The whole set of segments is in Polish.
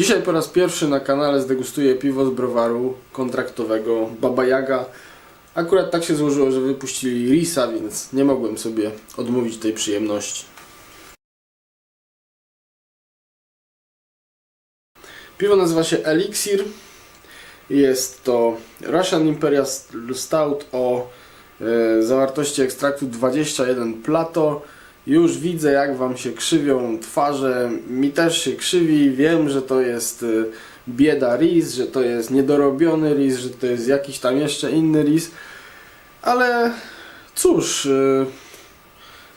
Dzisiaj po raz pierwszy na kanale zdegustuję piwo z browaru kontraktowego Baba Yaga. Akurat tak się złożyło, że wypuścili Risa, więc nie mogłem sobie odmówić tej przyjemności. Piwo nazywa się Elixir. Jest to Russian Imperial Stout o e, zawartości ekstraktu 21 plato. Już widzę jak Wam się krzywią twarze, mi też się krzywi, wiem, że to jest y, bieda ris, że to jest niedorobiony ris, że to jest jakiś tam jeszcze inny ris, ale cóż, y,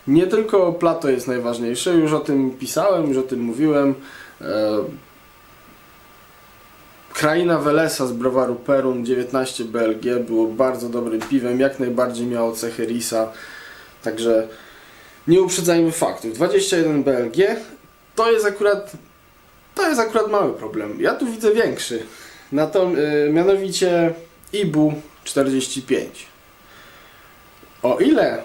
nie tylko plato jest najważniejsze, już o tym pisałem, już o tym mówiłem. E, Kraina Welesa z browaru Perun 19 BLG było bardzo dobrym piwem, jak najbardziej miało cechy risa, także nie uprzedzajmy faktów. 21 BLG to jest akurat to jest akurat mały problem. Ja tu widzę większy. Na to, y, mianowicie IBU 45. O ile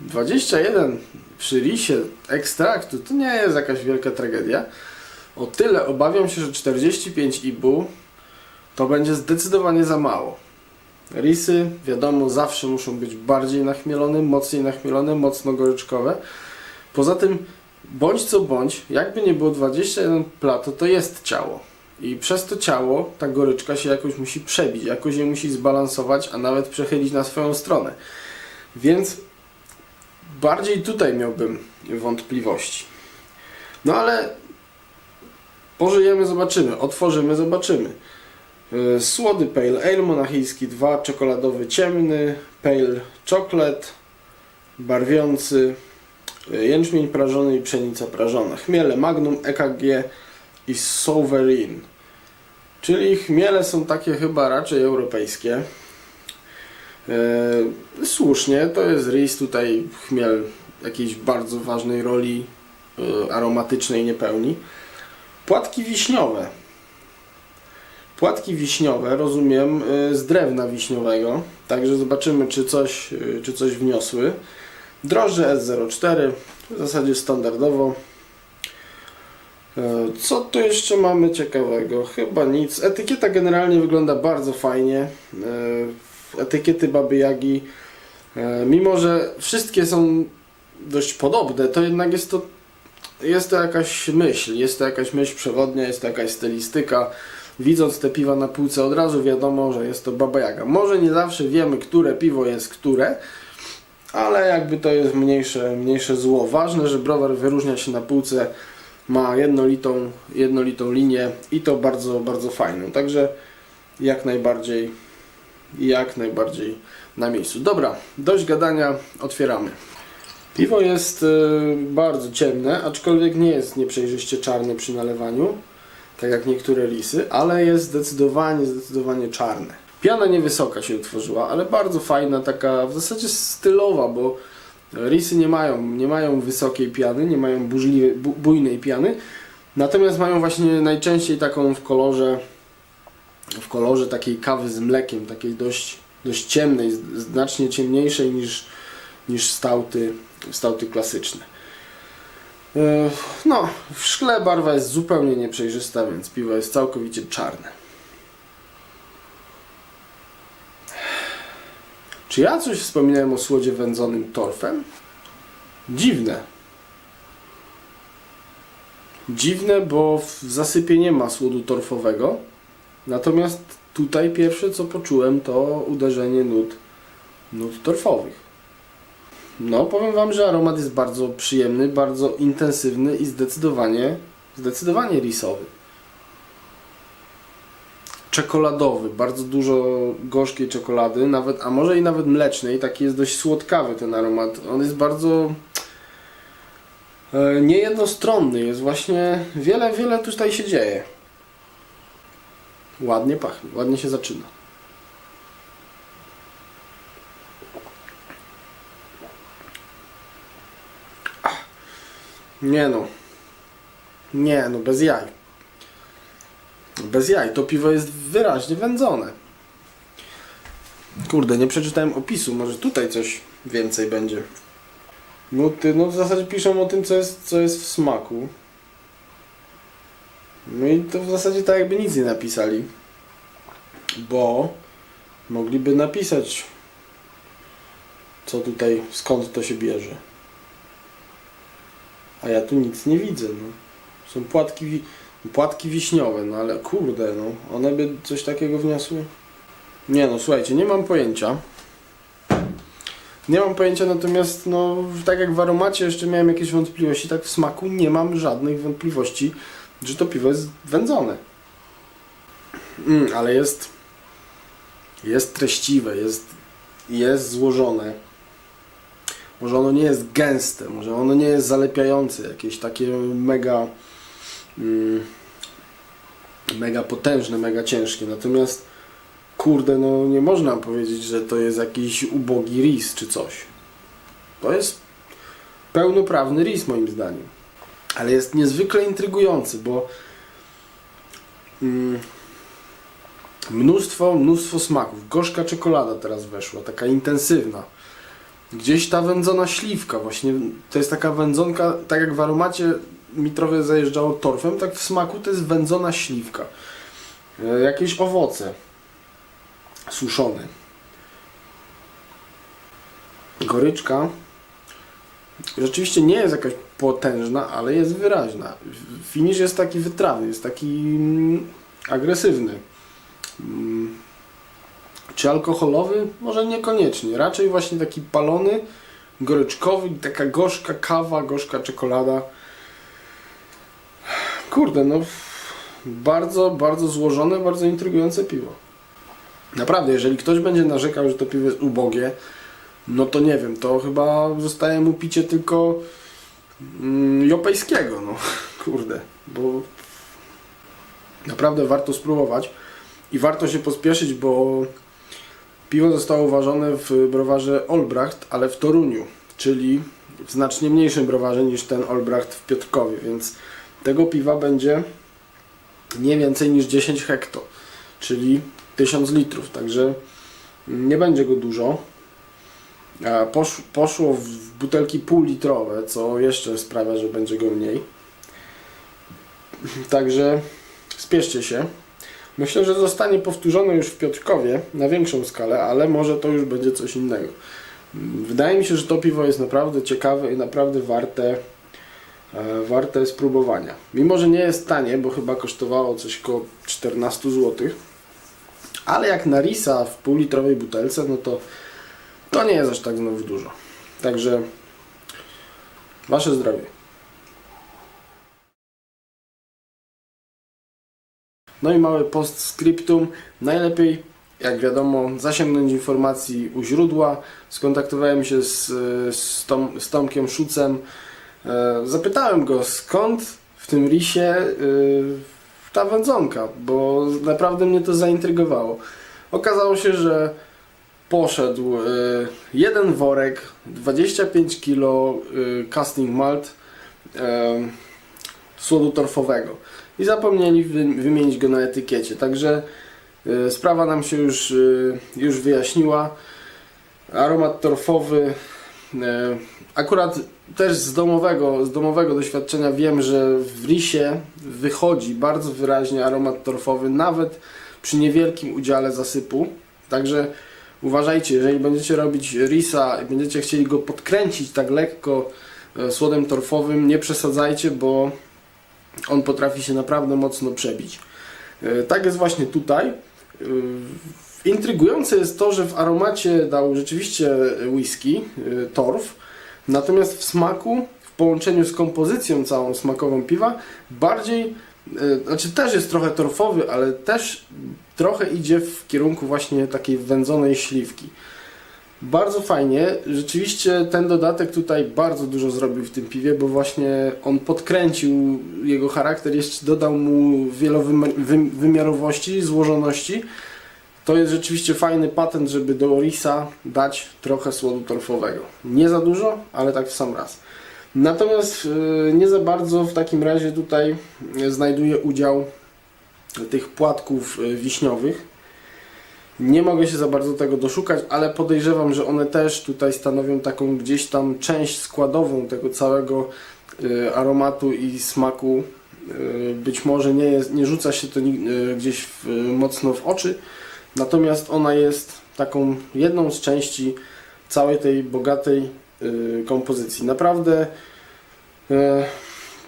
21 przy risie ekstraktu to nie jest jakaś wielka tragedia, o tyle obawiam się, że 45 IBU to będzie zdecydowanie za mało. Risy, wiadomo, zawsze muszą być bardziej nachmielone, mocniej nachmielone, mocno goryczkowe. Poza tym, bądź co bądź, jakby nie było 21 plato, to jest ciało. I przez to ciało ta goryczka się jakoś musi przebić, jakoś je musi zbalansować, a nawet przechylić na swoją stronę. Więc bardziej tutaj miałbym wątpliwości. No ale pożyjemy, zobaczymy, otworzymy, zobaczymy. Y, Słody Pale Ale monachijski 2, czekoladowy ciemny, Pale Chocolate, barwiący, y, jęczmień prażony i pszenica prażona, chmiele Magnum, EKG i Sovereign. Czyli chmiele są takie chyba raczej europejskie. Y, Słusznie, to jest ris, tutaj chmiel jakiejś bardzo ważnej roli aromatycznej nie pełni. Płatki wiśniowe. Płatki wiśniowe, rozumiem, y, z drewna wiśniowego. Także zobaczymy, czy coś, y, czy coś wniosły. Drożdże S04, w zasadzie standardowo. Y, Co tu jeszcze mamy ciekawego? Chyba nic. Etykieta generalnie wygląda bardzo fajnie. Y, Etykiety Baby Jagi, y, mimo że wszystkie są dość podobne, to jednak jest to, jest to jakaś myśl, jest to jakaś myśl przewodnia, jest to jakaś stylistyka widząc te piwa na półce od razu wiadomo, że jest to Baba Jaga. Może nie zawsze wiemy, które piwo jest które, ale jakby to jest mniejsze, mniejsze zło. Ważne, że browar wyróżnia się na półce, ma jednolitą, jednolitą linię i to bardzo, bardzo fajną. Także jak najbardziej, jak najbardziej na miejscu. Dobra, dość gadania, otwieramy. Piwo jest y, bardzo ciemne, aczkolwiek nie jest nieprzejrzyście czarne przy nalewaniu tak jak niektóre lisy, ale jest zdecydowanie, zdecydowanie czarne. Piana niewysoka się utworzyła, ale bardzo fajna, taka w zasadzie stylowa, bo risy nie mają, nie mają wysokiej piany, nie mają burzliwej, bu, bujnej piany, natomiast mają właśnie najczęściej taką w kolorze w kolorze takiej kawy z mlekiem, takiej dość, dość ciemnej, znacznie ciemniejszej niż, niż stauty, stauty klasyczne. E, No, w szkle barwa jest zupełnie nieprzejrzysta, więc piwo jest całkowicie czarne. Czy ja coś wspominałem o słodzie wędzonym torfem? Dziwne. Dziwne, bo w zasypie nie ma słodu torfowego. Natomiast tutaj pierwsze co poczułem to uderzenie nut, nut torfowych. No, powiem Wam, że aromat jest bardzo przyjemny, bardzo intensywny i zdecydowanie, zdecydowanie risowy. Czekoladowy, bardzo dużo gorzkiej czekolady, nawet, a może i nawet mlecznej, taki jest dość słodkawy ten aromat. On jest bardzo e, niejednostronny, jest właśnie, wiele, wiele tutaj się dzieje. Ładnie pachnie, ładnie się zaczyna. Nie no. Nie no, bez jaj. Bez jaj. To piwo jest wyraźnie wędzone. Kurde, nie przeczytałem opisu. Może tutaj coś więcej będzie. Nuty, no w zasadzie piszą o tym, co jest, co jest w smaku. No i to w zasadzie tak jakby nic nie napisali. Bo mogliby napisać co tutaj, skąd to się bierze. A ja tu nic nie widzę, no. Są płatki, płatki wiśniowe, no ale kurde, no. One by coś takiego wniosły? Nie no, słuchajcie, nie mam pojęcia. Nie mam pojęcia, natomiast no, tak jak w aromacie jeszcze miałem jakieś wątpliwości, tak w smaku nie mam żadnych wątpliwości, że to piwo jest wędzone. Mm, ale jest jest treściwe, jest, jest złożone. Może ono nie jest gęste, może ono nie jest zalepiające, jakieś takie mega mm, mega potężne, mega ciężkie. Natomiast kurde, no nie można powiedzieć, że to jest jakiś ubogi ris czy coś. To jest pełnoprawny ris moim zdaniem. Ale jest niezwykle intrygujący, bo mm, mnóstwo, mnóstwo smaków. Gorzka czekolada teraz weszła, taka intensywna. Gdzieś ta wędzona śliwka, właśnie to jest taka wędzonka, tak jak w aromacie mi trochę zajeżdżało torfem, tak w smaku to jest wędzona śliwka. E, jakieś owoce suszone. Goryczka rzeczywiście nie jest jakaś potężna, ale jest wyraźna. Finisz jest taki wytrawny, jest taki mm, agresywny. Czy alkoholowy? Może niekoniecznie. Raczej właśnie taki palony, goryczkowy, taka gorzka kawa, gorzka czekolada. Kurde, no bardzo, bardzo złożone, bardzo intrygujące piwo. Naprawdę, jeżeli ktoś będzie narzekał, że to piwo jest ubogie, no to nie wiem, to chyba zostaje mu picie tylko mm, jopejskiego, no kurde, bo naprawdę warto spróbować i warto się pospieszyć, bo piwo zostało uważone w browarze Olbracht, ale w Toruniu, czyli w znacznie mniejszym browarze niż ten Olbracht w Piotrkowie, więc tego piwa będzie nie więcej niż 10 hekto, czyli 1000 litrów, także nie będzie go dużo. Posz, poszło w butelki półlitrowe, co jeszcze sprawia, że będzie go mniej. Także spieszcie się. Myślę, że zostanie powtórzone już w Piotrkowie na większą skalę, ale może to już będzie coś innego. Wydaje mi się, że to piwo jest naprawdę ciekawe i naprawdę warte, e, warte spróbowania. Mimo, że nie jest tanie, bo chyba kosztowało coś koło 14 zł, ale jak na Risa w półlitrowej butelce, no to to nie jest aż tak znowu dużo. Także Wasze zdrowie. No i mały postscriptum. Najlepiej, jak wiadomo, zasięgnąć informacji u źródła. Skontaktowałem się z, z, Tom, z Tomkiem Szucem. E, Zapytałem go, skąd w tym risie y, ta wędzonka, bo naprawdę mnie to zaintrygowało. Okazało się, że poszedł y, jeden worek, 25 kg casting malt słodu torfowego i zapomnieli wy, wymienić go na etykiecie. Także y, sprawa nam się już, y, już wyjaśniła. Aromat torfowy. y, Akurat też z domowego, z domowego doświadczenia wiem, że w risie wychodzi bardzo wyraźnie aromat torfowy, nawet przy niewielkim udziale zasypu. Także uważajcie, jeżeli będziecie robić risa i będziecie chcieli go podkręcić tak lekko e, słodem torfowym, nie przesadzajcie, bo on potrafi się naprawdę mocno przebić. E, Tak jest właśnie tutaj. E, Intrygujące jest to, że w aromacie dał rzeczywiście whisky, e, torf, natomiast w smaku, w połączeniu z kompozycją całą smakową piwa, bardziej, znaczy też jest trochę torfowy, ale też trochę idzie w kierunku właśnie takiej wędzonej śliwki. Bardzo fajnie, rzeczywiście ten dodatek tutaj bardzo dużo zrobił w tym piwie, bo właśnie on podkręcił jego charakter, jeszcze dodał mu wielowymiarowości, złożoności. To jest rzeczywiście fajny patent, żeby do risa dać trochę słodu torfowego. Nie za dużo, ale tak w sam raz. Natomiast yy, nie za bardzo w takim razie tutaj znajduje udział tych płatków y, wiśniowych. Nie mogę się za bardzo tego doszukać, ale podejrzewam, że one też tutaj stanowią taką gdzieś tam część składową tego całego y, aromatu i smaku. Y, być może nie, jest, nie rzuca się to y, gdzieś w, mocno w oczy, natomiast ona jest taką jedną z części całej tej bogatej kompozycji. Naprawdę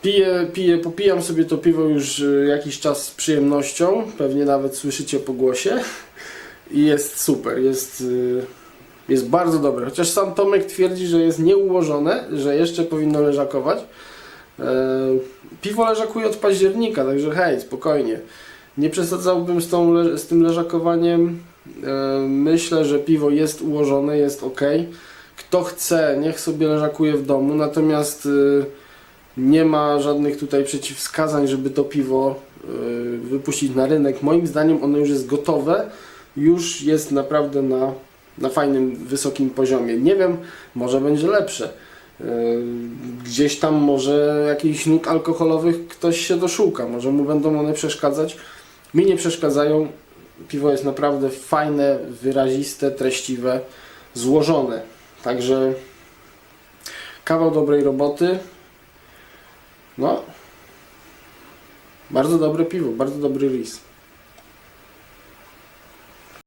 piję, piję, popijam sobie to piwo już jakiś czas z przyjemnością, pewnie nawet słyszycie po głosie i jest super, jest, y, jest bardzo dobre. Chociaż sam Tomek twierdzi, że jest nieułożone, że jeszcze powinno leżakować. E, Piwo leżakuje od października, także hej, spokojnie. Nie przesadzałbym z, tą, z tym leżakowaniem. E, Myślę, że piwo jest ułożone, jest ok. Kto chce, niech sobie leżakuje w domu, natomiast y, nie ma żadnych tutaj przeciwwskazań, żeby to piwo y, wypuścić na rynek. Moim zdaniem ono już jest gotowe, już jest naprawdę na, na fajnym, wysokim poziomie. Nie wiem, może będzie lepsze. Yy, Gdzieś tam może jakichś nut alkoholowych ktoś się doszuka, może mu będą one przeszkadzać. Mi nie przeszkadzają. Piwo jest naprawdę fajne, wyraziste, treściwe, złożone. Także kawał dobrej roboty. No, bardzo dobre piwo, bardzo dobry ris.